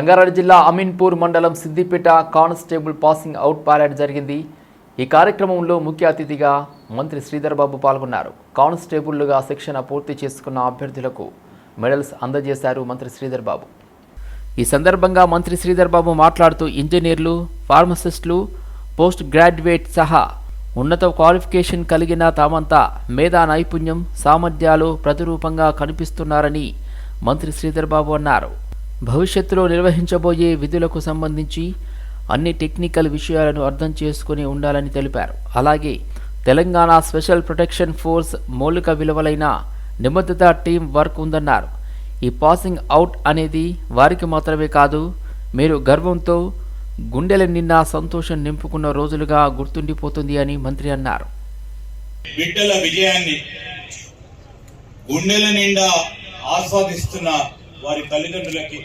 రంగారెడ్డి జిల్లా అమీన్పూర్ మండలం Siddipet constable passing out parade జరిగింది. ఈ కార్యక్రమంలో ముఖ్య అతిథిగా మంత్రి శ్రీధర్ బాబు పాల్గొన్నారు. కానిస్టేబుల్లుగా శిక్షణ పూర్తి చేసుకున్న అభ్యర్థులకు మెడల్స్ అందజేశారు మంత్రి శ్రీధర్ బాబు ఈ సందర్భంగా మంత్రి శ్రీధర్ బాబు మాట్లాడుతూ ఇంజనీర్లు ఫార్మసిస్టులు పోస్ట్ గ్రాడ్యుయేట్ సహా ఉన్నత క్వాలిఫికేషన్ కలిగిన తామంతా మేధా నైపుణ్యం సామర్థ్యాలు ప్రతిరూపంగా కనిపిస్తున్నారని మంత్రి శ్రీధర్ బాబు అన్నారు. భవిష్యత్తులో నిర్వహించబోయే విధులకు సంబంధించి అన్ని టెక్నికల్ విషయాలను అర్థం చేసుకుని ఉండాలని తెలిపారు. అలాగే తెలంగాణ స్పెషల్ ప్రొటెక్షన్ ఫోర్స్ మౌలిక విలువలైన నిబద్ధత టీం వర్క్ ఉందన్నారు. ఈ పాసింగ్ అవుట్ అనేది వారికి మాత్రమే కాదు మీరు గర్వంతో గుండెల నిండా సంతోషం నింపుకున్న రోజులుగా గుర్తుండిపోతుంది అని మంత్రి అన్నారు. బిడ్డల విజయాన్ని గుండెల నిండా ఆస్వాదిస్తున్న వారి తల్లిదండ్రులకి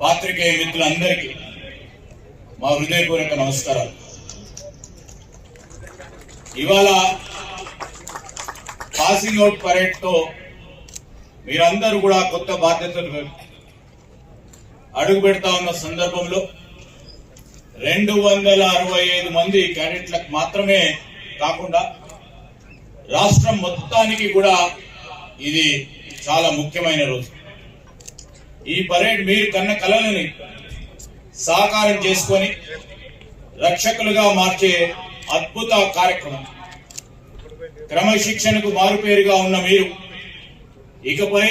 పాత్రికేయ మిత్రులందరికీ మా హృదయపూర్వక నమస్కారాలు. ఇవాళ పాసింగ్ అవుట్ పరేడ్తో మీరందరూ కూడా కొత్త బాధ్యతలు అడుగు పెడతా ఉన్న సందర్భంలో రెండు వందల అరవై ఐదు మంది క్యాడెట్లకు మాత్రమే కాకుండా రాష్ట్రం మొత్తానికి కూడా ఇది చాలా ముఖ్యమైన రోజు. ఈ పరేడ్ మీరు కన్న కళలని సాకారం చేసుకొని రక్షకులుగా మార్చే అద్భుత కార్యక్రమం. క్రమశిక్షణకు మారుపేరుగా ఉన్న మీరు ఇకపై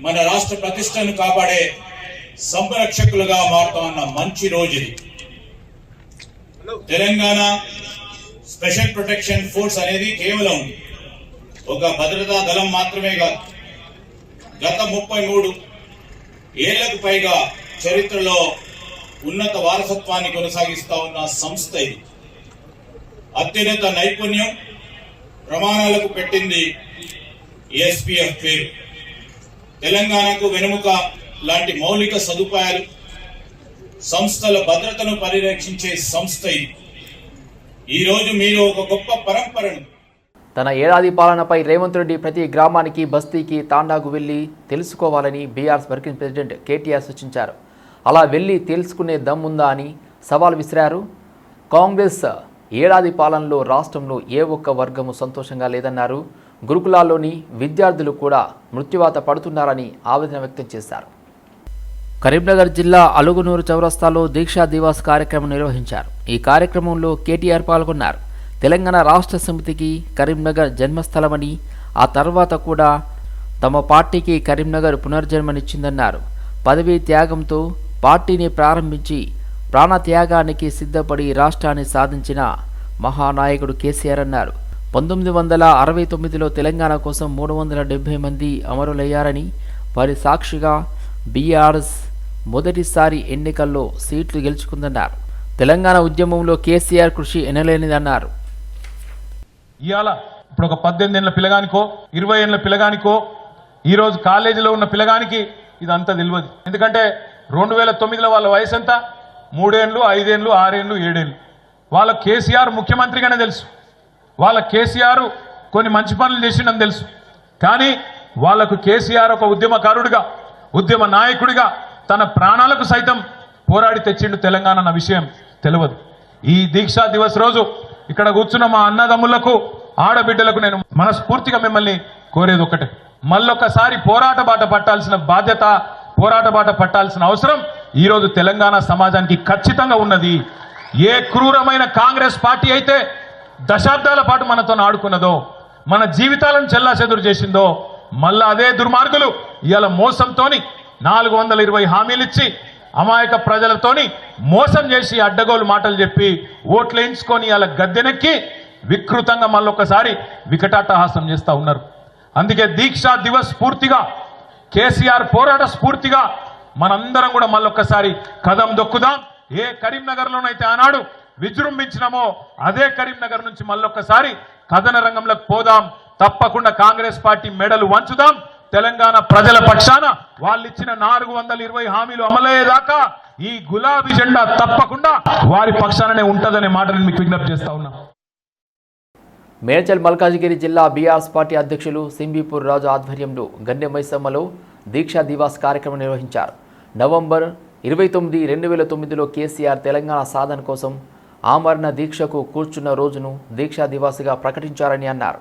మన రాష్ట్ర ప్రతిష్టను కాపాడే సంరక్షకులుగా మారుతామన్న మంచి రోజు ఇది. తెలంగాణ స్పెషల్ ప్రొటెక్షన్ ఫోర్స్ అనేది కేవలం ఒక భద్రతా దళం మాత్రమే కాదు గత ముప్పై మూడు ఏళ్ళకు పైగా చరిత్రలో ఉన్నత వారసత్వాన్ని కొనసాగిస్తా ఉన్న సంస్థ ఇది. అత్యున్నత నైపుణ్యం ప్రమాణాలకు పెట్టింది ఎస్పీఎఫ్ పేరు. తెలంగాణకు వెనుముక లాంటి మౌలిక సదుపాయాలు సంస్థల భద్రతను పరిరక్షించే సంస్థ ఇది. ఈరోజు మీరు ఒక గొప్ప పరంపరను తన ఏడాది పాలనపై రేవంత్ రెడ్డి ప్రతి గ్రామానికి బస్తీకి తాండాకు వెళ్ళి తెలుసుకోవాలని బీఆర్ఎస్ వర్కింగ్ ప్రెసిడెంట్ కేటీఆర్ సూచించారు. అలా వెళ్ళి తెలుసుకునే దమ్ముందా అని సవాల్ విసిరారు. కాంగ్రెస్ ఏడాది పాలనలో రాష్ట్రంలో ఏ ఒక్క వర్గము సంతోషంగా లేదన్నారు. గురుకులాల్లోని విద్యార్థులు కూడా మృత్యువాత పడుతున్నారని ఆవేదన వ్యక్తం చేశారు. కరీంనగర్ జిల్లా అలుగునూరు చౌరస్తాలో దీక్షా దివాస్ కార్యక్రమం నిర్వహించారు. ఈ కార్యక్రమంలో కేటీఆర్ పాల్గొన్నారు. తెలంగాణ రాష్ట్ర సమితికి కరీంనగర్ జన్మస్థలమని ఆ తర్వాత కూడా తమ పార్టీకి కరీంనగర్ పునర్జన్మనిచ్చిందన్నారు. పదవీ త్యాగంతో పార్టీని ప్రారంభించి ప్రాణత్యాగానికి సిద్ధపడి రాష్ట్రాన్ని సాధించిన మహానాయకుడు కేసీఆర్ అన్నారు పంతొమ్మిది వందల అరవై తొమ్మిదిలో తెలంగాణ కోసం మూడు వందల డెబ్బై మంది అమరులయ్యారని వారి సాక్షిగా బీఆర్ఎస్ మొదటిసారి ఎన్నికల్లో సీట్లు గెలుచుకుందన్నారు. తెలంగాణ ఉద్యమంలో కేసీఆర్ కృషి ఎనలేనిదన్నారు. ఇవాళ ఇప్పుడు ఒక పద్దెనిమిది ఏళ్ళ పిల్లగానికో ఇరవై ఏళ్ళ పిల్లగానికో ఈరోజు కాలేజీలో ఉన్న పిల్లగానికి ఇదంతా తెలియదు. ఎందుకంటే రెండు వేల తొమ్మిదిలో వాళ్ళ వయసు ఎంత మూడేళ్ళు ఐదేళ్ళు ఆరేళ్ళు ఏడేళ్ళు వాళ్ళ కేసీఆర్ ముఖ్యమంత్రిగానే తెలుసు. వాళ్ళ కేసీఆర్ కొన్ని మంచి పనులు చేసిండని తెలుసు. కానీ వాళ్ళకు కేసీఆర్ ఒక ఉద్యమకారుడిగా ఉద్యమ నాయకుడిగా తన ప్రాణాలకు సైతం పోరాడి తెచ్చిండు తెలంగాణ అన్న విషయం తెలియదు. ఈ దీక్షా దివస్ రోజు ఇక్కడ కూర్చున్న మా అన్నదమ్ములకు ఆడబిడ్డలకు నేను మనస్ఫూర్తిగా మిమ్మల్ని కోరేది ఒకటే మళ్ళొక్కసారి పోరాట బాట పట్టాల్సిన బాధ్యత పోరాట బాట పట్టాల్సిన అవసరం ఈరోజు తెలంగాణ సమాజానికి ఖచ్చితంగా ఉన్నది. ఏ క్రూరమైన కాంగ్రెస్ పార్టీ అయితే దశాబ్దాల పాటు మనతో ఆడుకున్నదో మన జీవితాలను చెల్లా చేసిందో మళ్ళా అదే దుర్మార్గులు ఇవాళ మోసంతోని నాలుగు వందల ఇరవై హామీలు ఇచ్చి అమాయక ప్రజలతోని మోసం చేసి అడ్డగోలు మాటలు చెప్పి ఓట్లు వేయించుకొని అలా గద్దెనెక్కి వికృతంగా మళ్ళొకసారి వికటాటహాసం చేస్తూ ఉన్నారు. అందుకే దీక్షా దివస్ స్ఫూర్తిగా కేసీఆర్ పోరాట స్ఫూర్తిగా మనందరం కూడా మళ్ళొక్కసారి కదం దొక్కుదాం. ఏ కరీంనగర్లోనైతే ఆనాడు విజృంభించినామో అదే కరీంనగర్ నుంచి మళ్ళొక్కసారి కథన రంగంలోకి పోదాం. తప్పకుండా కాంగ్రెస్ పార్టీ మెడలు వంచుదాం. తెలంగాణ ప్రజల పక్షాన వాళ్ళు ఇచ్చిన నాలుగు వందల ఇరవై హామీలు అమలయ్యేదాకా ఈ గులాబీ జెండా తప్పకుండా వారి పక్షాననే ఉంటదనే మాట మీకు విజ్ఞప్తి చేస్తా ఉన్నా. మేడ్చల్ మల్కాజిగిరి జిల్లా బీఆర్ఎస్ పార్టీ అధ్యక్షులు సింబీపూర్ రాజు ఆధ్వర్యంలో గన్నె మైసమ్మలో దీక్షా దివాస్ కార్యక్రమం నిర్వహించారు. నవంబర్ ఇరవై తొమ్మిది రెండు వేల తొమ్మిదిలో కేసీఆర్ తెలంగాణ సాధన కోసం ఆమరణ దీక్షకు కూర్చున్న రోజును దీక్షా దివాస్గా ప్రకటించారని అన్నారు.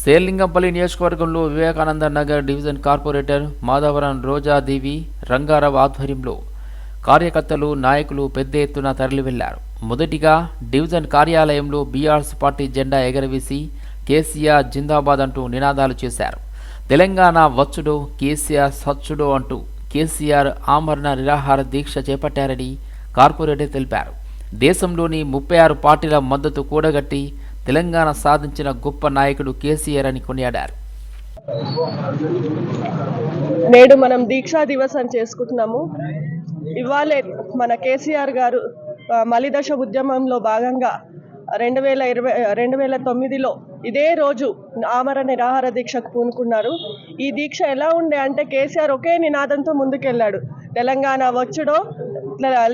శేర్లింగంపల్లి నియోజకవర్గంలో వివేకానంద నగర్ డివిజన్ కార్పొరేటర్ మాధవరం రోజాదేవి రంగారావు ఆధ్వర్యంలో కార్యకర్తలు నాయకులు పెద్ద ఎత్తున తరలివెళ్ళారు. మొదటిగా డివిజన్ కార్యాలయంలో బీఆర్ఎస్ పార్టీ జెండా ఎగరవేసి కేసీఆర్ జిందాబాద్ అంటూ నినాదాలు చేశారు. తెలంగాణ వచ్చుడో కేసీఆర్ సచ్చుడో అంటూ కేసీఆర్ ఆమరణ నిరాహార దీక్ష చేపట్టారని కార్పొరేటర్ తెలిపారు. దేశంలోని ముప్పై ఆరు పార్టీల మద్దతు కూడగట్టి తెలంగాణ సాధించిన గొప్ప నాయకుడు కేసీఆర్ అని కొనియాడారు. నేడు మనం దీక్షా దివస్ అని చేసుకుంటున్నాము. ఇవాళే మన కేసీఆర్ గారు మలిదశ ఉద్యమంలో భాగంగా రెండు వేల ఇరవై రెండు వేల తొమ్మిదిలో ఇదే రోజు ఆమర నిరాహార దీక్షకు పూనుకున్నారు. ఈ దీక్ష ఎలా ఉండే అంటే కేసీఆర్ ఒకే నినాదంతో ముందుకెళ్ళాడు. తెలంగాణ వచ్చుడో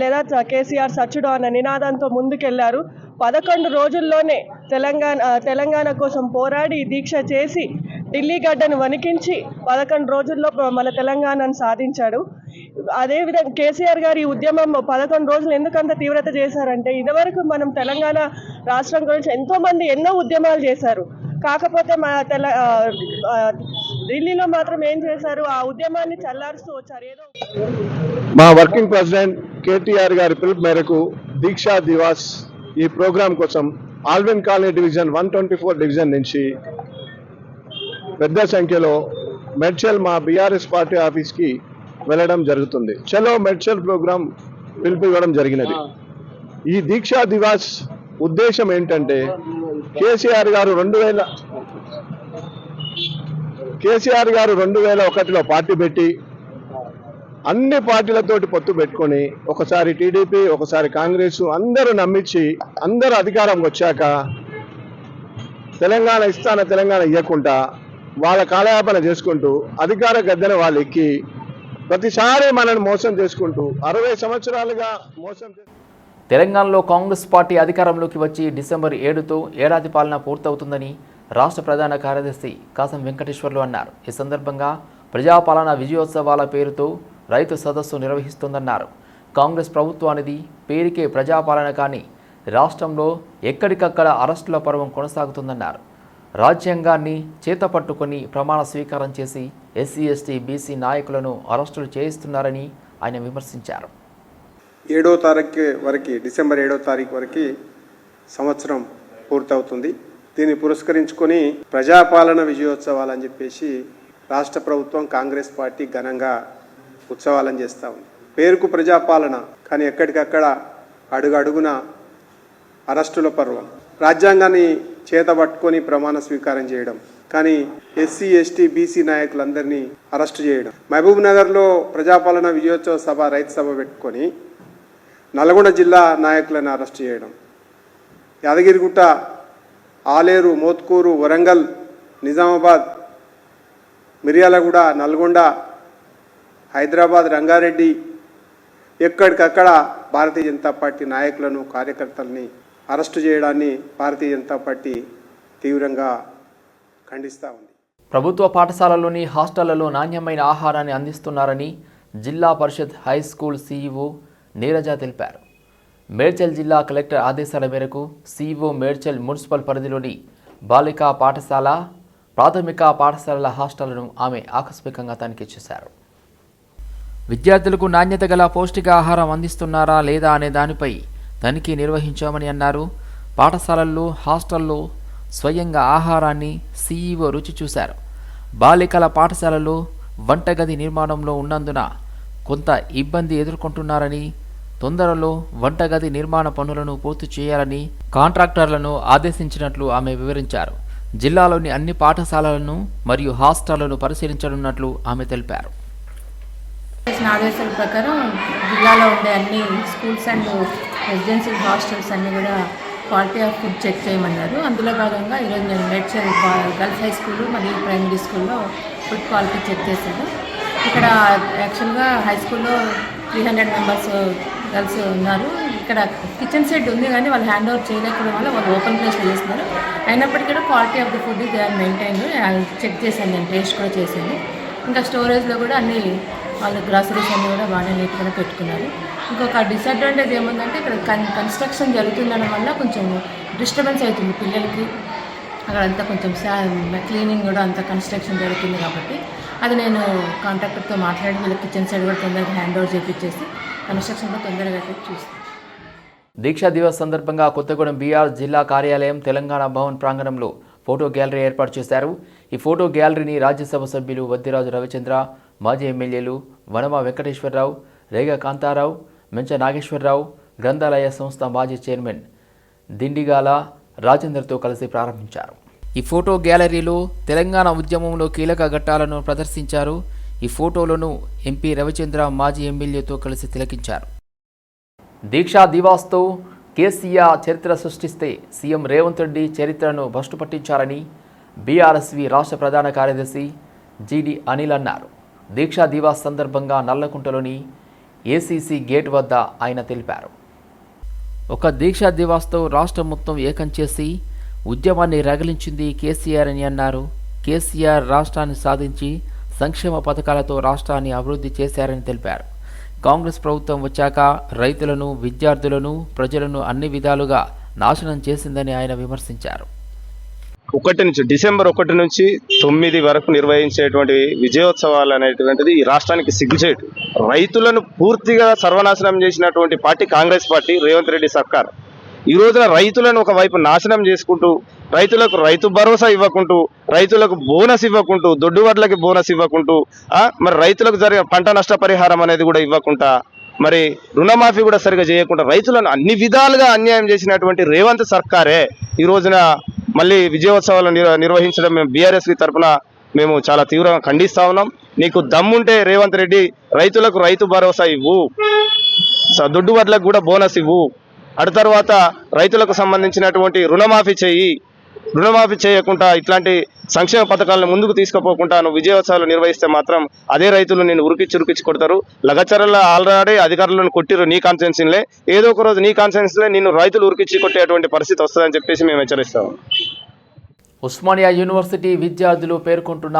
లేదా కేసీఆర్ సచ్చుడో అన్న నినాదంతో ముందుకెళ్ళారు పదకొండు రోజుల్లోనే తెలంగాణ తెలంగాణ కోసం పోరాడి దీక్ష చేసి ఢిల్లీ గడ్డను వణికించి పదకొండు రోజుల్లో మన తెలంగాణను సాధించాడు. అదేవిధంగా కేసీఆర్ గారి ఈ ఉద్యమం పదకొండు రోజులు ఎందుకంత తీవ్రత చేశారంటే ఇదివరకు మనం తెలంగాణ రాష్ట్రం గురించి ఎంతోమంది ఎన్నో ఉద్యమాలు చేశారు. కాకపోతే మన తెల ఢిల్లీలో మాత్రం ఏం చేశారు? ఆ ఉద్యమాన్ని చల్లారుస్తూ వచ్చారు. ఏదో మా వర్కింగ్ ప్రెసిడెంట్ కేటీఆర్ గారి పిలుపు మేరకు దీక్షా దివాస్ ఈ ప్రోగ్రాం కోసం Allwyn colony division one twenty four division నుంచి పెద్ద సంఖ్యలో మెడ్చల్ మా బీఆర్ఎస్ పార్టీ ఆఫీస్కి వెళ్ళడం జరుగుతుంది. చలో మెడ్చల్ ప్రోగ్రాం పిలుపు ఇవ్వడం జరిగినది. ఈ దీక్షా దివాస్ ఉద్దేశం ఏంటంటే కేసీఆర్ గారు రెండు వేల కేసీఆర్ గారు రెండు వేల ఒకటిలో పార్టీ పెట్టి అన్ని పార్టీలతోటి పొత్తు పెట్టుకొని ఒకసారి టీడీపీ ఒకసారి కాంగ్రెస్ అందరూ నమ్మించి అందరూ అధికారం వచ్చాక తెలంగాణ ఇస్తాన తెలంగాణ ఇవ్వకుండా వాళ్ళ కాలయాపన చేసుకుంటూ అధికార గద్దెన వాళ్ళు ఎక్కి ప్రతిసారి మనల్ని మోసం చేసుకుంటూ అరవై సంవత్సరాలుగా మోసం తెలంగాణలో కాంగ్రెస్ పార్టీ అధికారంలోకి వచ్చి డిసెంబర్ ఏడుతో ఏడాది పాలన పూర్తవుతుందని రాష్ట్ర ప్రధాన కార్యదర్శి కాసం వెంకటేశ్వర్లు అన్నారు. ఈ సందర్భంగా ప్రజాపాలన విజయోత్సవాల పేరుతో రైతు సదస్సు నిర్వహిస్తోందన్నారు. కాంగ్రెస్ ప్రభుత్వానిది పేరుకే ప్రజాపాలన కానీ రాష్ట్రంలో ఎక్కడికక్కడ అరెస్టుల పర్వం కొనసాగుతుందన్నారు. రాజ్యాంగాన్ని చేతపట్టుకొని ప్రమాణ స్వీకారం చేసి ఎస్సీ ఎస్టీ బీసీ నాయకులను అరెస్టులు చేయిస్తున్నారని ఆయన విమర్శించారు. ఏడో తారీఖు వరకు డిసెంబర్ ఏడో తారీఖు వరకు సంవత్సరం పూర్తవుతుంది. దీన్ని పురస్కరించుకొని ప్రజాపాలన విజయోత్సవాలు అని చెప్పేసి రాష్ట్ర ప్రభుత్వం కాంగ్రెస్ పార్టీ ఘనంగా ఉత్సవాలను చేస్తూ ఉంది. పేరుకు ప్రజాపాలన కానీ ఎక్కడికక్కడ అడుగు అడుగున అరెస్టుల పర్వం. రాజ్యాంగాన్ని చేతబట్టుకొని ప్రమాణ స్వీకారం చేయడం కానీ ఎస్సీ ఎస్టీ బీసీ నాయకులందరినీ అరెస్టు చేయడం. మహబూబ్ నగర్లో ప్రజాపాలన విజయోత్సవ సభ రైతు సభ పెట్టుకొని నల్గొండ జిల్లా నాయకులను అరెస్ట్ చేయడం. యాదగిరిగుట్ట ఆలేరు మోత్కూరు వరంగల్ నిజామాబాద్ మిర్యాలగూడ నల్గొండ హైదరాబాద్ రంగారెడ్డి ఎక్కడికక్కడ భారతీయ జనతా పార్టీ నాయకులను కార్యకర్తల్ని అరెస్టు చేయడాన్ని భారతీయ జనతా పార్టీ తీవ్రంగా ఖండిస్తూ ఉంది. ప్రభుత్వ పాఠశాలలోని హాస్టళ్ళలో నాణ్యమైన ఆహారాన్ని అందిస్తున్నారని Zilla Parishad high school CEO Neeraja తెలిపారు. మేడ్చల్ జిల్లా కలెక్టర్ ఆదేశాల మేరకు సీఈఓ మేడ్చల్ మున్సిపల్ పరిధిలోని బాలికా పాఠశాల ప్రాథమిక పాఠశాలల హాస్టళ్ళను ఆమె ఆకస్మికంగా తనిఖీ చేశారు. విద్యార్థులకు నాణ్యత గల పౌష్టికాహారం అందిస్తున్నారా లేదా అనే దానిపై తనిఖీ నిర్వహించామని అన్నారు. పాఠశాలల్లో హాస్టల్లో స్వయంగా ఆహారాన్ని సీఈఓ రుచి చూశారు. బాలికల పాఠశాలలో వంటగది నిర్మాణంలో ఉన్నందున కొంత ఇబ్బంది ఎదుర్కొంటున్నారని తొందరలో వంటగది నిర్మాణ పనులను పూర్తి చేయాలని కాంట్రాక్టర్లను ఆదేశించినట్లు ఆమె వివరించారు. జిల్లాలోని అన్ని పాఠశాలలను మరియు హాస్టళ్ళను పరిశీలించనున్నట్లు ఆమె తెలిపారు. చేసిన ఆదేశాల ప్రకారం జిల్లాలో ఉండే అన్ని స్కూల్స్ అండ్ రెసిడెన్షియల్ హాస్టల్స్ అన్నీ కూడా క్వాలిటీ ఆఫ్ ఫుడ్ చెక్ చేయమన్నారు. అందులో భాగంగా ఈరోజు నేను మేడ్చల్ గర్ల్స్ హై స్కూల్ మరియు ప్రైమరీ స్కూల్లో ఫుడ్ క్వాలిటీ చెక్ చేశాను. ఇక్కడ యాక్చువల్గా హై స్కూల్లో త్రీ హండ్రెడ్ మెంబర్స్ గర్ల్స్ ఉన్నారు. ఇక్కడ కిచెన్ సెట్ ఉంది కానీ వాళ్ళు హ్యాండ్ ఓవర్ చేయలేకపోవడం వల్ల వాళ్ళు ఓపెన్ ప్లేస్లో చేస్తున్నారు. అయినప్పటికీ కూడా quality of the food they are maintain check చేశాను నేను టేస్ట్ కూడా చేశాను. ఇంకా స్టోరేజ్లో కూడా అన్ని వాళ్ళ గ్రాసరీస్ అన్నీ కూడా బాగానే నీట్గానే పెట్టుకున్నారు. ఇంకొక డిసడ్వాంటేజ్ ఏముందంటే ఇక్కడ కన్ కన్స్ట్రక్షన్ జరుగుతుండడం వల్ల కొంచెం డిస్టర్బెన్స్ అవుతుంది పిల్లలకి. అక్కడ అంతా కొంచెం క్లీనింగ్ కూడా అంత కన్స్ట్రక్షన్ జరుగుతుంది కాబట్టి అది నేను కాంట్రాక్టర్తో మాట్లాడి వీళ్ళ కిచెన్ సైడ్ కూడా తొందరగా హ్యాండ్ ఓవర్ చేయించేసి కన్స్ట్రక్షన్ కూడా తొందరగా చూస్తాను. దీక్షా దివస్ సందర్భంగా కొత్తగూడెం బీఆర్ జిల్లా కార్యాలయం తెలంగాణ భవన్ ప్రాంగణంలో ఫోటో గ్యాలరీ ఏర్పాటు చేశారు. ఈ ఫోటో గ్యాలరీని రాజ్యసభ సభ్యులు వద్దిరాజు రవిచంద్ర మాజీ ఎమ్మెల్యేలు వనమ వెంకటేశ్వరరావు రేగ కాంతారావు మెంచ నాగేశ్వరరావు గ్రంథాలయ సంస్థ మాజీ చైర్మన్ దిండిగాల రాజేందర్తో కలిసి ప్రారంభించారు. ఈ ఫోటో గ్యాలరీలో తెలంగాణ ఉద్యమంలో కీలక ఘట్టాలను ప్రదర్శించారు. ఈ ఫోటోలను ఎంపీ రవిచంద్ర మాజీ ఎమ్మెల్యేతో కలిసి తిలకించారు. దీక్షా దివాస్తో కేసీఆర్ చరిత్ర సృష్టిస్తే సీఎం రేవంత్ రెడ్డి చరిత్రను భ్రష్టు పట్టించారని బీఆర్ఎస్వి రాష్ట్ర ప్రధాన కార్యదర్శి జీడి అనిల్ అన్నారు. దీక్షా దివాస్ సందర్భంగా నల్లకుంటలోని ఏసీసీ గేట్ వద్ద ఆయన తెలిపారు. ఒక దీక్షా దివాస్తో రాష్ట్రం మొత్తం ఏకం చేసి ఉద్యమాన్ని రగిలించింది కేసీఆర్ అని అన్నారు. కేసీఆర్ రాష్ట్రాన్ని సాధించి సంక్షేమ పథకాలతో రాష్ట్రాన్ని అభివృద్ధి చేశారని తెలిపారు. కాంగ్రెస్ ప్రభుత్వం వచ్చాక రైతులను విద్యార్థులను ప్రజలను అన్ని విధాలుగా నాశనం చేసిందని ఆయన విమర్శించారు. ఒకటి నుంచి డిసెంబర్ ఒకటి నుంచి తొమ్మిది వరకు నిర్వహించేటువంటి విజయోత్సవాలు అనేటువంటిది ఈ రాష్ట్రానికి సిగ్గుచేటు. రైతులను పూర్తిగా సర్వనాశనం చేసినటువంటి party Congress party Revanth Reddy సర్కార్. ఈ రోజున రైతులను ఒకవైపు నాశనం చేసుకుంటూ రైతులకు రైతు భరోసా ఇవ్వకుంటూ రైతులకు బోనస్ ఇవ్వకుంటూ దొడ్డు వడ్లకి బోనస్ ఇవ్వకుంటూ మరి రైతులకు జరిగిన పంట నష్టపరిహారం అనేది కూడా ఇవ్వకుండా మరి రుణమాఫీ కూడా సరిగా చేయకుండా రైతులను అన్ని విధాలుగా అన్యాయం చేసినటువంటి రేవంత్ సర్కారే ఈ రోజున మళ్ళీ విజయోత్సవాలు నిర్వహించడం మేము బీఆర్ఎస్ తరఫున మేము చాలా తీవ్రంగా ఖండిస్తా ఉన్నాం. నీకు దమ్ముంటే రేవంత్ రెడ్డి రైతులకు రైతు భరోసా ఇవ్వు. స- దొడ్డు వడ్లకు కూడా బోనస్ ఇవ్వు. అటు తర్వాత రైతులకు సంబంధించినటువంటి రుణమాఫీ చేయి రుణమాఫీ చేయకుండా ఇట్లాంటి సంక్షేమ పథకాలను ముందుకు తీసుకుపోకుండా విజయోత్సవాలు నిర్వహిస్తే మాత్రం అదే రైతులు నేను ఉరికిచ్చి ఉరికిచ్చి కొడతారు. లగచరల ఆల్రెడీ అధికారులను కొట్టిరు నీ కాన్సెన్సీలే ఏదో ఒక రోజు నీ కాన్సెన్సీలే నేను రైతులు ఉరికిచ్చి కొట్టేటువంటి పరిస్థితి వస్తుందని చెప్పేసి మేము హెచ్చరిస్తాము ఉస్మానియా యూనివర్సిటీ విద్యార్థులు పేర్కొంటున్న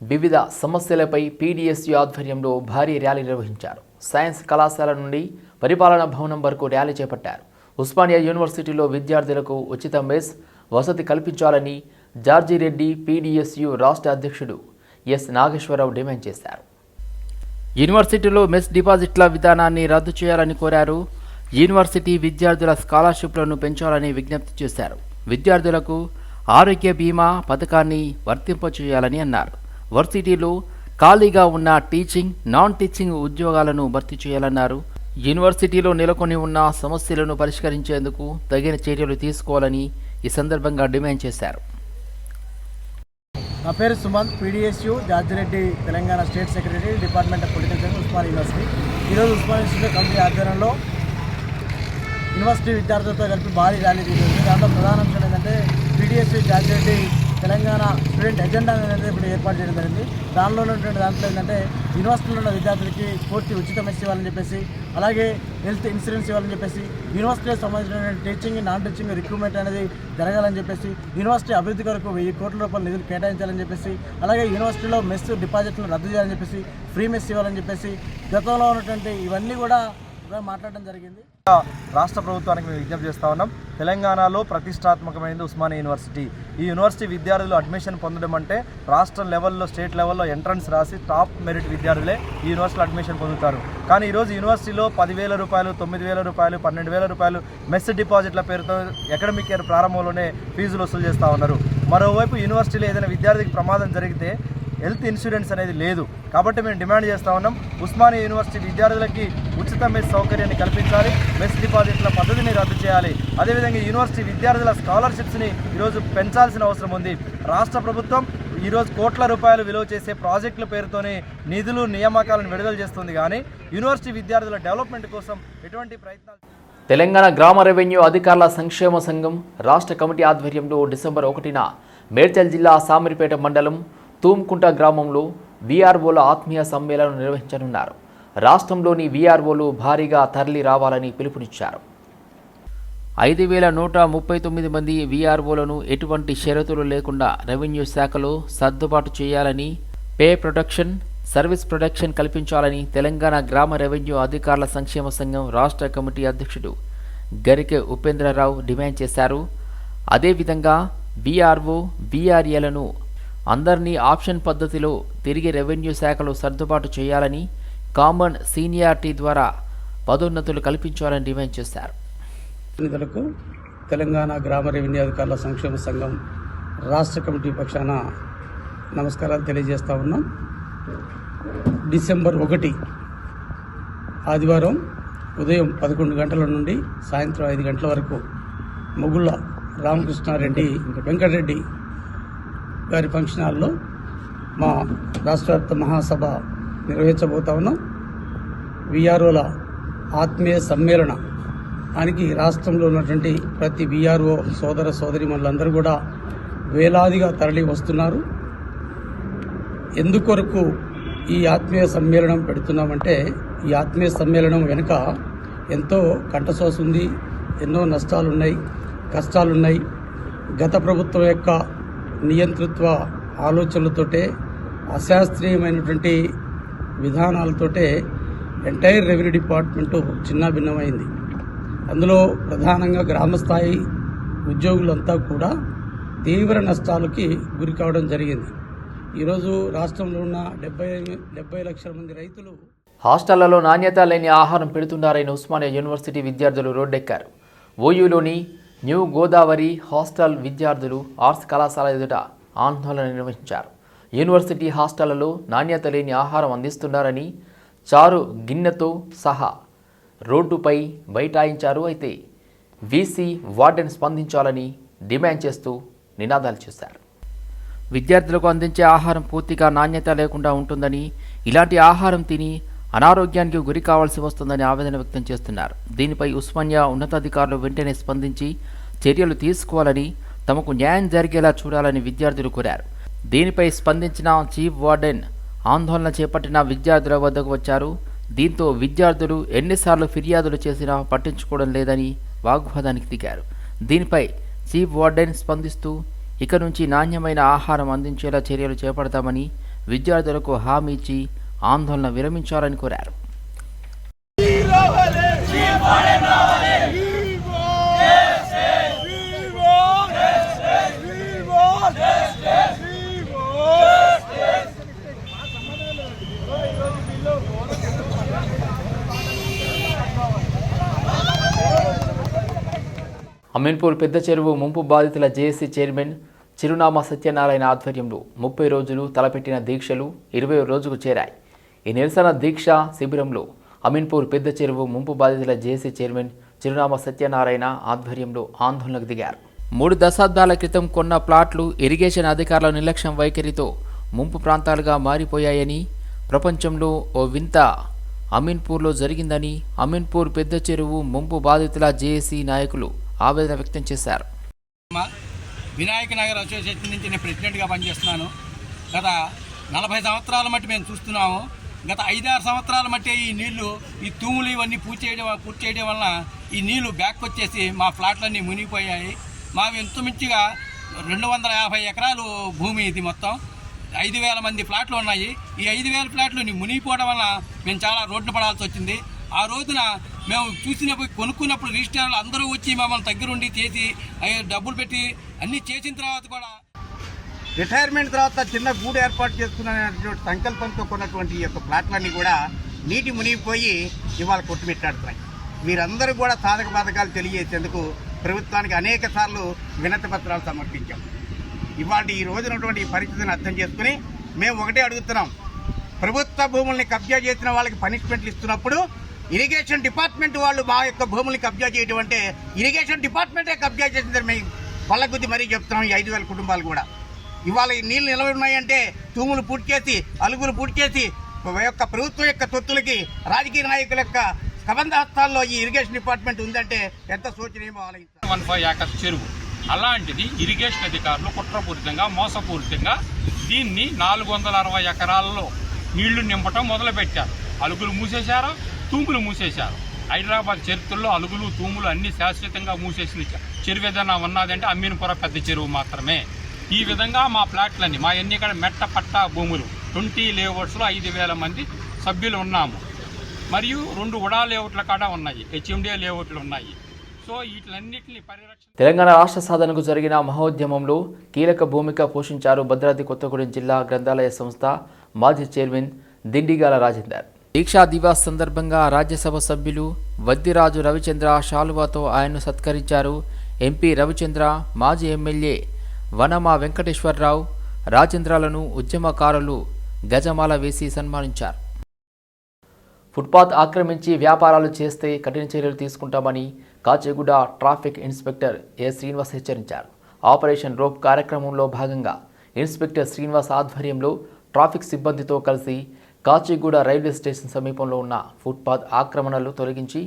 వివిధ సమస్యలపై పీడిఎస్యు ఆధ్వర్యంలో భారీ ర్యాలీ నిర్వహించారు. సైన్స్ కళాశాల నుండి పరిపాలనా భవనం వరకు ర్యాలీ చేపట్టారు. ఉస్మానియా యూనివర్సిటీలో విద్యార్థులకు ఉచిత మెస్ వసతి కల్పించాలని జార్జి రెడ్డి పీడీఎస్యు రాష్ట్ర అధ్యక్షుడు ఎస్ నాగేశ్వరరావు డిమాండ్ చేశారు. యూనివర్సిటీలో మెస్ డిపాజిట్ల విధానాన్ని రద్దు చేయాలని కోరారు. యూనివర్సిటీ విద్యార్థుల స్కాలర్షిప్లను పెంచాలని విజ్ఞప్తి చేశారు. విద్యార్థులకు ఆరోగ్య బీమా పథకాన్ని వర్తింపచేయాలని అన్నారు. వర్సిటీలో ఖాళీగా ఉన్న టీచింగ్ నాన్ టీచింగ్ ఉద్యోగాలను భర్తీ చేయాలన్నారు. యూనివర్సిటీలో నెలకొని ఉన్న సమస్యలను పరిష్కరించేందుకు తగిన చర్యలు తీసుకోవాలని ఈ సందర్భంగా డిమాండ్ చేశారు. నా పేరు Sumanth PDSU George Reddy Telangana state secretary department of political science Osman university. ఈరోజు ఉస్మాన్ యూనివర్సిటీ కమిటీ ఆధ్వర్యంలో యూనివర్సిటీ విద్యార్థులతో కలిపి భారీ ర్యాలీ తీసుకుంది దాంట్లో ప్రధాన అంశం ఏంటంటే PDSC graduate Telangana student agenda అనేది ఇప్పుడు ఏర్పాటు చేయడం జరిగింది. దానిలో ఉన్నటువంటి దాంట్లో ఏంటంటే యూనివర్సిటీలో ఉన్న విద్యార్థులకి పూర్తి ఉచిత మెస్ ఇవ్వాలని చెప్పేసి అలాగే హెల్త్ ఇన్సూరెన్స్ ఇవ్వాలని చెప్పేసి యూనివర్సిటీకి సంబంధించిన టీచింగ్ నాన్ టీచింగ్ రిక్రూట్మెంట్ అనేది జరగాలని చెప్పేసి యూనివర్సిటీ అభివృద్ధి కొరకు వెయ్యి కోట్ల రూపాయల నిధులు కేటాయించాలని చెప్పేసి అలాగే యూనివర్సిటీలో మెస్ డిపాజిట్లు రద్దు చేయాలని చెప్పేసి ఫ్రీ మెస్ ఇవ్వాలని చెప్పేసి గతంలో ఉన్నటువంటి ఇవన్నీ కూడా మాట్లాడడం జరిగింది. రాష్ట్ర ప్రభుత్వానికి మేము విజ్ఞప్తి చేస్తా ఉన్నాం. తెలంగాణలో ప్రతిష్టాత్మకమైనది ఉస్మానియా యూనివర్సిటీ. ఈ యూనివర్సిటీ విద్యార్థులు అడ్మిషన్ పొందడం అంటే రాష్ట్ర లెవెల్లో స్టేట్ లెవెల్లో ఎంట్రన్స్ రాసి టాప్ మెరిట్ విద్యార్థులే ఈ యూనివర్సిటీలో అడ్మిషన్ పొందుతారు. కానీ ఈరోజు యూనివర్సిటీలో పదివేల రూపాయలు తొమ్మిది వేల రూపాయలు పన్నెండు వేల రూపాయలు మెస్ డిపాజిట్ల పేరుతో అకాడమిక్ ఇయర్ ప్రారంభంలోనే ఫీజులు వసూలు చేస్తూ ఉన్నారు. మరోవైపు యూనివర్సిటీలో ఏదైనా విద్యార్థికి ప్రమాదం జరిగితే హెల్త్ ఇన్సూరెన్స్ అనేది లేదు. కాబట్టి మేము డిమాండ్ చేస్తా ఉన్నాం ఉస్మానియా యూనివర్సిటీ విద్యార్థులకి ఉచిత మెస్ సౌకర్యాన్ని కల్పించాలి మెస్ డిపాజిట్ల పద్ధతిని రద్దు చేయాలి. అదేవిధంగా యూనివర్సిటీ విద్యార్థుల స్కాలర్షిప్స్ని ఈరోజు పెంచాల్సిన అవసరం ఉంది. రాష్ట్ర ప్రభుత్వం ఈరోజు కోట్ల రూపాయలు విలువ చేసే ప్రాజెక్టుల పేరుతోనే నిధులు నియామకాలను విడుదల చేస్తుంది. కానీ యూనివర్సిటీ విద్యార్థుల డెవలప్మెంట్ కోసం ఎటువంటి ప్రయత్నాలు తెలంగాణ గ్రామ రెవెన్యూ అధికారుల సంక్షేమ సంఘం రాష్ట్ర కమిటీ ఆధ్వర్యంలో డిసెంబర్ ఒకటిన మేడ్చల్ జిల్లా సామరిపేట మండలం తూమ్కుంట గ్రామంలో వీఆర్ఓల ఆత్మీయ సమ్మేళనం నిర్వహించనున్నారు. రాష్ట్రంలోని వీఆర్ఓలు భారీగా తరలి రావాలని పిలుపునిచ్చారు. ఐదు వేల నూట ముప్పై తొమ్మిది మంది వీఆర్ఓలను ఎటువంటి షరతులు లేకుండా రెవెన్యూ శాఖలో సర్దుబాటు చేయాలని పే ప్రొటెక్షన్ సర్వీస్ ప్రొడక్షన్ కల్పించాలని తెలంగాణ గ్రామ రెవెన్యూ అధికారుల సంక్షేమ సంఘం రాష్ట్ర కమిటీ అధ్యక్షుడు గరికె ఉపేంద్రరావు డిమాండ్ చేశారు. అదేవిధంగా బీఆర్ఓ విఆర్ఏలను అందరినీ ఆప్షన్ పద్ధతిలో తిరిగి రెవెన్యూ శాఖలో సర్దుబాటు చేయాలని కామన్ సీనియారిటీ ద్వారా పదోన్నతులు కల్పించాలని డిమాండ్ చేశారు. ప్రతినిధులకు తెలంగాణ గ్రామ రెవెన్యూ అధికారుల సంక్షేమ సంఘం రాష్ట్ర కమిటీ పక్షాన నమస్కారాలు తెలియజేస్తా ఉన్నాం. డిసెంబర్ ఒకటి ఆదివారం ఉదయం పదకొండు గంటల నుండి సాయంత్రం ఐదు గంటల వరకు మొగుళ్ళ రామకృష్ణారెడ్డి వెంకటరెడ్డి గారి ఫంక్షన్ హాల్లో మా రాష్ట్రవ్యాప్త మహాసభ నిర్వహించబోతా ఉన్నాం. విఆర్ఓల ఆత్మీయ సమ్మేళన. దానికి రాష్ట్రంలో ఉన్నటువంటి ప్రతి విఆర్ఓ సోదర సోదరి మనందరూ కూడా వేలాదిగా తరలి వస్తున్నారు. ఎందుకొరకు ఈ ఆత్మీయ సమ్మేళనం పెడుతున్నామంటే ఈ ఆత్మీయ సమ్మేళనం వెనుక ఎంతో కంఠశోష ఉంది ఎన్నో నష్టాలున్నాయి కష్టాలున్నాయి. గత ప్రభుత్వం యొక్క నియంతృత్వ ఆలోచనలతోటే అశాస్త్రీయమైనటువంటి విధానాలతోటే ఎంటైర్ రెవెన్యూ డిపార్ట్మెంటు చిన్నాభిన్నమైంది అందులో ప్రధానంగా గ్రామస్థాయి ఉద్యోగులంతా కూడా తీవ్ర నష్టాలకి గురి కావడం జరిగింది. ఈరోజు రాష్ట్రంలో ఉన్న డెబ్బై డెబ్బై లక్షల మంది రైతులు హాస్టళ్ళలో నాణ్యత లేని ఆహారం పెడుతున్నారని ఉస్మానియా యూనివర్సిటీ విద్యార్థులు రోడ్డెక్కారు. ఓయూలోని న్యూ గోదావరి హాస్టల్ విద్యార్థులు ఆర్ట్స్ కళాశాల ఎదుట ఆందోళన నిర్వహించారు. యూనివర్సిటీ హాస్టళ్ళలో నాణ్యత లేని ఆహారం అందిస్తున్నారని చారు గిన్నెతో సహా రోడ్డుపై బైఠాయించారు. అయితే వీసీ వార్డెన్ స్పందించాలని డిమాండ్ చేస్తూ నినాదాలు చేశారు. విద్యార్థులకు అందించే ఆహారం పూర్తిగా నాణ్యత లేకుండా ఉంటుందని ఇలాంటి ఆహారం తిని అనారోగ్యానికి గురి కావాల్సి వస్తుందని ఆవేదన వ్యక్తం చేస్తున్నారు. దీనిపై ఉస్మానియా ఉన్నతాధికారులు వెంటనే స్పందించి చర్యలు తీసుకోవాలని తమకు న్యాయం జరిగేలా చూడాలని విద్యార్థులు కోరారు. దీనిపై స్పందించిన చీఫ్ వార్డెన్ ఆందోళన చేపట్టిన విద్యార్థుల వద్దకు వచ్చారు. దీంతో విద్యార్థులు ఎన్నిసార్లు ఫిర్యాదులు చేసినా పట్టించుకోవడం లేదని వాగ్వాదానికి దిగారు. దీనిపై చీఫ్ వార్డెన్ స్పందిస్తూ ఇక నుంచి నాణ్యమైన ఆహారం అందించేలా చర్యలు చేపడతామని విద్యార్థులకు హామీ ఇచ్చి ఆందోళన విరమించాలని కోరారు. అమీన్పూర్ పెద్ద చెరువు ముంపు బాధితుల జేఏసీ చైర్మన్ చిరునామా సత్యనారాయణ ఆధ్వర్యంలో ముప్పై రోజులు తలపెట్టిన దీక్షలు ఇరవై రోజుకు చేరాయి. ఈ నిరసన దీక్ష శిబిరంలో అమీన్పూర్ పెద్ద చెరువు ముంపు బాధితుల జేసీ చైర్మన్ చిరునామా సత్యనారాయణ ఆధ్వర్యంలో ఆందోళనకు దిగారు. మూడు దశాబ్దాల క్రితం కొన్న ప్లాట్లు ఇరిగేషన్ అధికారుల నిర్లక్ష్యం వైఖరితో ముంపు ప్రాంతాలుగా మారిపోయాయని ప్రపంచంలో ఓ వింత అమీన్పూర్లో జరిగిందని అమీన్పూర్ పెద్ద చెరువు ముంపు బాధితుల జేఏసీ నాయకులు ఆవేదన వ్యక్తం చేశారు. వినాయక నగర్ అసోసియేషన్ నుంచి నేను ప్రెసిడెంట్గా పనిచేస్తున్నాను. గత నలభై సంవత్సరాల మట్టి మేము చూస్తున్నాము. గత ఐదారు సంవత్సరాల మట్టే ఈ నీళ్ళు ఈ తూములు ఇవన్నీ పూర్తి చేయడం పూర్తి చేయడం వలన ఈ నీళ్ళు బ్యాక్ వచ్చేసి మా ఫ్లాట్లన్నీ మునిగిపోయాయి. మావి ఎంతమించిగా రెండు వందల యాభై ఎకరాలు భూమి ఇది మొత్తం. ఐదు వేల మంది ఫ్లాట్లు ఉన్నాయి. ఈ ఐదు వేల ఫ్లాట్లు మునిగిపోవడం వల్ల మేము చాలా రోడ్డు పడాల్సి వచ్చింది. ఆ రోజున మేము చూసినప్పుడు కొనుక్కున్నప్పుడు రిజిస్ట్రార్లు అందరూ వచ్చి మమ్మల్ని దగ్గరుండి చేసి అవి డబ్బులు పెట్టి అన్నీ చేసిన తర్వాత కూడా రిటైర్మెంట్ తర్వాత చిన్న గూడు ఏర్పాటు చేసుకున్నటువంటి సంకల్పంతో కొన్నటువంటి ఈ యొక్క ప్లాట్లన్నీ కూడా నీటి మునిగిపోయి ఇవాళ కొట్టుమిట్టాడుతున్నాయి. వీరందరూ కూడా సాధక బాధకాలు తెలియజేసేందుకు ప్రభుత్వానికి అనేక సార్లు వినతి పత్రాలు సమర్పించాం. ఇవాళ ఈ రోజునటువంటి పరిస్థితిని అర్థం చేసుకుని మేము ఒకటే అడుగుతున్నాం. ప్రభుత్వ భూముల్ని కబ్జా చేసిన వాళ్ళకి పనిష్మెంట్లు ఇస్తున్నప్పుడు ఇరిగేషన్ డిపార్ట్మెంట్ వాళ్ళు మా యొక్క భూముల్ని కబ్జా చేయడం అంటే ఇరిగేషన్ డిపార్ట్మెంటే కబ్జా చేసిందని మేము కొల్లగుద్ది మరీ చెప్తున్నాం ఈ ఐదు వేల కుటుంబాలు కూడా. ఇవాళ ఈ నీళ్ళు నిలవ ఉన్నాయంటే తూములు పూర్తి చేసి అలుగులు పూర్తి చేసి యొక్క ప్రభుత్వం యొక్క తొత్తులకి రాజకీయ నాయకుల యొక్క కబంధ హస్తాల్లో ఈ ఇరిగేషన్ డిపార్ట్మెంట్ ఉందంటే ఎంత శోచనీయమో ఆలోచించారు వన్ ఫైవ్ ఏకర్ చెరువు. అలాంటిది ఇరిగేషన్ అధికారులు కుట్రపూరితంగా మోసపూరితంగా దీన్ని నాలుగు వందల అరవై ఎకరాల్లో నీళ్ళు నింపటం మొదలుపెట్టారు. అలుగులు మూసేశారు? తూములు మూసేశారు. హైదరాబాద్ చరిత్రలో అలుగులు తూములు అన్ని శాశ్వతంగా మూసేసిన చెరువు ఏదైనా ఉన్నదంటే అమ్మీనపుర పెద్ద చెరువు మాత్రమే. ఈ విధంగా మా ప్లాట్లన్నీ మా ఎన్ని ఇక్కడ మెట్ట పట్ట భూములు ట్వంటీ లేఅవుట్స్లో ఐదు వేల మంది సభ్యులు ఉన్నాము. మరియు రెండు ఉడా లేఅవుట్ల కాడ ఉన్నాయి హెచ్ఎండిఏ లేఅవుట్లు ఉన్నాయి. సో వీటిలన్నింటినీ పరిరక్షణ తెలంగాణ రాష్ట్ర సాధనకు జరిగిన మహోద్యమంలో కీలక భూమిక పోషించారు భద్రాద్రి కొత్తగూడెం జిల్లా గ్రంథాలయ సంస్థ మాజీ చైర్మన్ దిండిగాల రాజేందర్. దీక్షా దివాస్ సందర్భంగా రాజ్యసభ సభ్యులు వద్దిరాజు రవిచంద్ర షాలువాతో ఆయన్ను సత్కరించారు ఎంపీ రవిచంద్ర మాజీ ఎమ్మెల్యే వనమా వెంకటేశ్వరరావు రాజేంద్రాలను ఉద్యమకారులు గజమాల వేసి సన్మానించారు. ఫుట్పాత్ ఆక్రమించి వ్యాపారాలు చేస్తే కఠిన చర్యలు తీసుకుంటామని Kachiguda traffic inspector A Srinivas హెచ్చరించారు. ఆపరేషన్ రోప్ కార్యక్రమంలో భాగంగా ఇన్స్పెక్టర్ శ్రీనివాస్ ఆధ్వర్యంలో ట్రాఫిక్ సిబ్బందితో కలిసి కాచిగూడ రైల్వే స్టేషన్ సమీపంలో ఉన్న ఫుట్పాత్ ఆక్రమణలు తొలగించి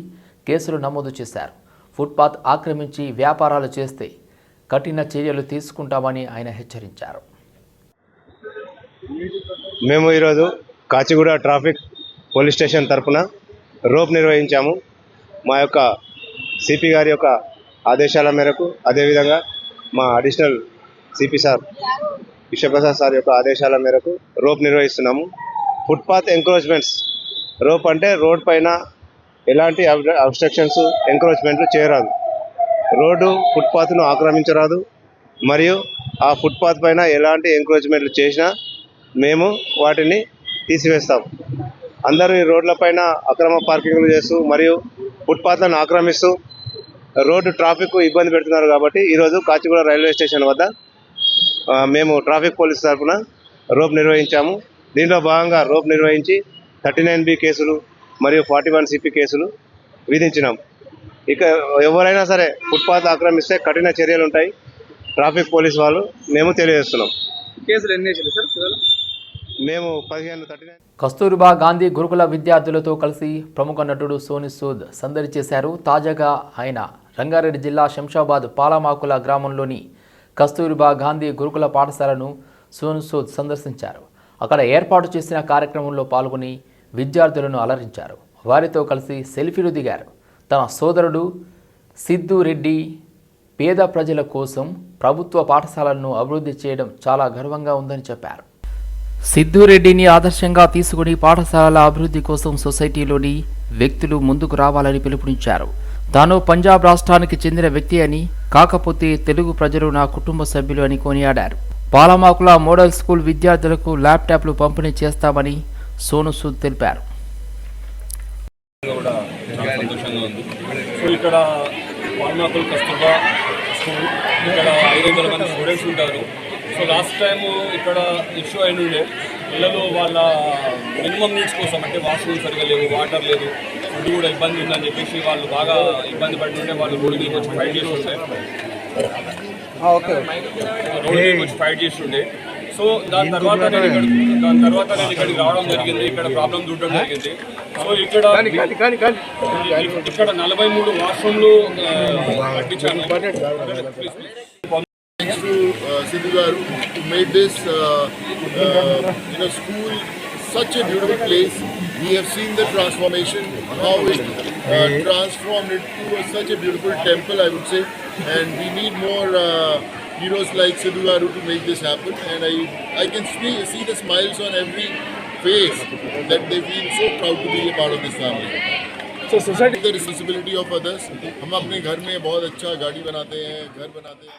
కేసులు నమోదు చేశారు. ఫుట్పాత్ ఆక్రమించి వ్యాపారాలు చేస్తే కఠిన చర్యలు తీసుకుంటామని ఆయన హెచ్చరించారు. మేము ఈరోజు కాచిగూడ ట్రాఫిక్ పోలీస్ స్టేషన్ తరపున రోప్ నిర్వహించాము. మా యొక్క సిపి గారి యొక్క ఆదేశాల మేరకు అదేవిధంగా మా additional CP sir Vishwaprasad sir యొక్క ఆదేశాల మేరకు రోప్ నిర్వహిస్తున్నాము. ఫుట్పాత్ ఎంక్రోచ్మెంట్స్ రోప్ అంటే రోడ్ పైన ఎలాంటి అబ్స్ట్రక్షన్స్ ఎంక్రోచ్మెంట్లు చేయరాదు. రోడ్డు ఫుట్పాత్ను ఆక్రమించరాదు. మరియు ఆ ఫుట్పాత్ పైన ఎలాంటి ఎంక్రోచ్మెంట్లు చేసినా మేము వాటిని తీసివేస్తాం. అందరూ ఈ రోడ్లపైన అక్రమ పార్కింగ్లు చేస్తూ మరియు ఫుట్పాత్లను ఆక్రమిస్తూ రోడ్డు ట్రాఫిక్ ఇబ్బంది పెడుతున్నారు కాబట్టి ఈరోజు కాచిగూడ రైల్వే స్టేషన్ వద్ద మేము ట్రాఫిక్ పోలీస్ తరఫున రోప్ నిర్వహించాము. దీనిలో భాగంగా రోప్ నిర్వహించి థర్టీ నైన్ బి కేసులు మరియు ఫార్టీ వన్ సిపి కేసులు విధించినాం. ఇక ఎవరైనా సరే ఫుట్పాత్ ఆక్రమిస్తే కఠిన చర్యలు ఉంటాయి. ట్రాఫిక్ పోలీస్ వాళ్ళు మేము తెలియజేస్తున్నాం. కేసులు ఎన్ని సార్? మేము పదిహేను థర్టీ నైన్. కస్తూర్బా గాంధీ గురుకుల విద్యార్థులతో కలిసి ప్రముఖ నటుడు సోని సూద్ సందడి చేశారు. తాజాగా ఆయన రంగారెడ్డి జిల్లా శంషాబాద్ పాలమాకుల గ్రామంలోని కస్తూర్బా గాంధీ గురుకుల పాఠశాలను సోను సూద్ సందర్శించారు. అక్కడ ఏర్పాటు చేసిన కార్యక్రమంలో పాల్గొని విద్యార్థులను అలరించారు. వారితో కలిసి సెల్ఫీలు దిగారు. తన సోదరుడు సిద్ధు రెడ్డి పేద ప్రజల కోసం ప్రభుత్వ పాఠశాలలను అభివృద్ధి చేయడం చాలా గర్వంగా ఉందని చెప్పారు. సిద్ధురెడ్డిని ఆదర్శంగా తీసుకుని పాఠశాలల అభివృద్ధి కోసం సొసైటీలోని వ్యక్తులు ముందుకు రావాలని పిలుపునిచ్చారు. తాను పంజాబ్ రాష్ట్రానికి చెందిన వ్యక్తి అని కాకపోతే తెలుగు ప్రజలు నా కుటుంబ సభ్యులు అని కొనియాడారు. పాలమాకుల మోడల్ స్కూల్ విద్యార్థులకు ల్యాప్టాప్లు పంపిణీ చేస్తామని సోను సూద్ తెలిపారు కూడా చాలా సంతోషంగా ఉంది సో ఇక్కడ వాల్మాకుల్ కస్తూర్బా స్కూల్. ఇక్కడ ఐదు వందల మంది స్టూడెంట్స్ ఉంటారు. సో లాస్ట్ టైం ఇక్కడ ఇష్యూ అయిన ఉండే పిల్లలు వాళ్ళ మినిమం నీడ్స్ కోసం అంటే వాష్రూమ్ సరిగా లేవు వాటర్ లేదు ఫుడ్ కూడా ఇబ్బంది ఉందని చెప్పేసి వాళ్ళు బాగా ఇబ్బంది పడి ఉంటే వాళ్ళు రోడ్డు మీద వచ్చి ఫైట్ చేస్తుంటే రోడ్డు మీద వచ్చి ఫైట్ చేస్తుండే. సో దాని తర్వాత నేను ఇక్కడ దాని తర్వాత నేను ఇక్కడికి రావడం జరిగింది. ఇక్కడ ప్రాబ్లం చూడడం జరిగింది. సో ఇక్కడ ఇక్కడ నలభై మూడు వాష్రూమ్లు uh, uh, uh, school such a beautiful place. We have seen the transformation, how it uh, transformed into a, such a beautiful temple, I would say. And we need more uh, heroes like Sidhu Garu to make this happen. And I, I can see, see the smiles on every face that they feel so proud to be a part of this family. So society the responsibility of others. हम अपने घर में बहुत अच्छा गाड़ी बनाते हैं घर बनाते हैं